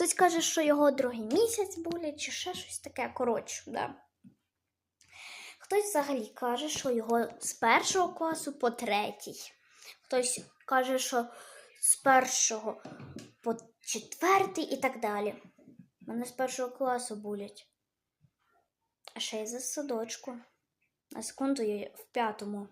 Хтось каже, що його другий місяць болять, чи ще щось таке. Коротше, да. Хтось взагалі каже, що його з першого класу по третій. Хтось каже, що з першого по четвертий і так далі. Мене з першого класу болять. А ще й за садочку. На секунду я в п'ятому.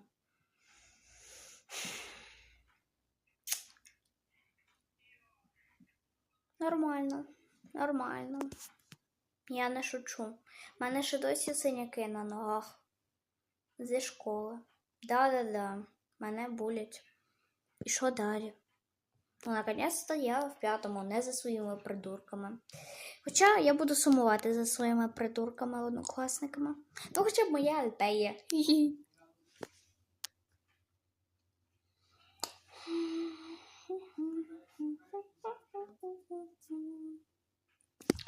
Нормально, нормально. Я не шучу. У мене ще досі синяки на ногах. Зі школи. Да-да-да. Мене булять. І що далі? Ну, наконець-то я в п'ятому, не за своїми придурками. Хоча я буду сумувати за своїми придурками однокласниками. Ну, хоча б моя. Хі-хі.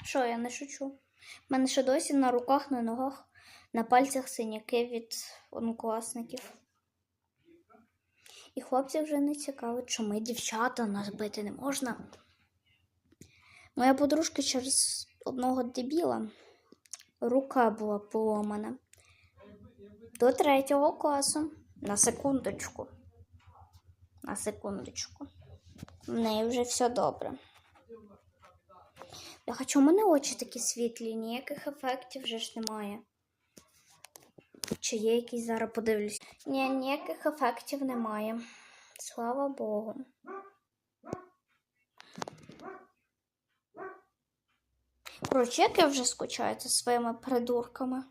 Що, я не шучу. У мене ще досі на руках, на ногах, на пальцях синяки від однокласників. І хлопців вже не цікавить, що ми дівчата, нас бити не можна. Моя подружка через одного дебіла рука була поломана. До третього класу. На секундочку. На секундочку. В неї вже все добре. Я хочу, у мене очі такі світлі, ніяких ефектів вже ж немає. Чи є якісь зараз подивлюсь? Ні, ніяких ефектів немає. Слава Богу. Коротше, як я вже скучаю за своїми придурками.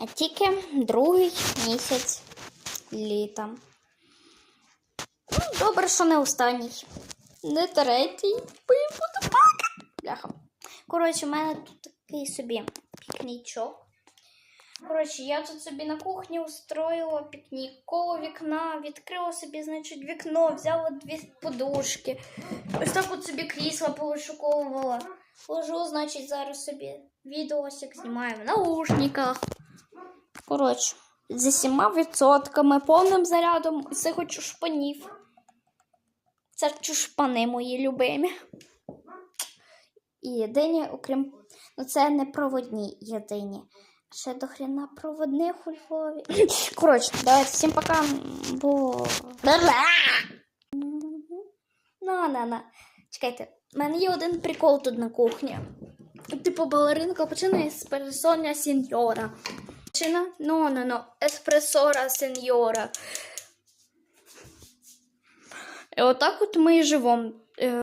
А тільки другий місяць літа. Ну, добре, що не останній. Не третій. Бляха. Коротше, у мене тут такий собі пікнічок. Коротше, я тут собі на кухні устроїла пікнік коло вікна, відкрила собі, значить, вікно, взяла дві подушки. Ось так от собі крісла повишуковувала. Ложу, значить, зараз собі відосик знімаю в наушниках. Коротше, зі всіма відсотками, повним зарядом цих от чушпанів. Це чушпани мої любимі. І єдині, окрім. Ну, це не проводні єдині. Ще до хрена проводних у Львові. Коротше, давайте всім пока. Бо. На-на-на. Чекайте, в мене є один прикол тут на кухні. Типу балеринка починає з пересоння сеньора. Почина? Ну, ну, ну. Еспресора сеньора. І отак от ми і живемо. Е,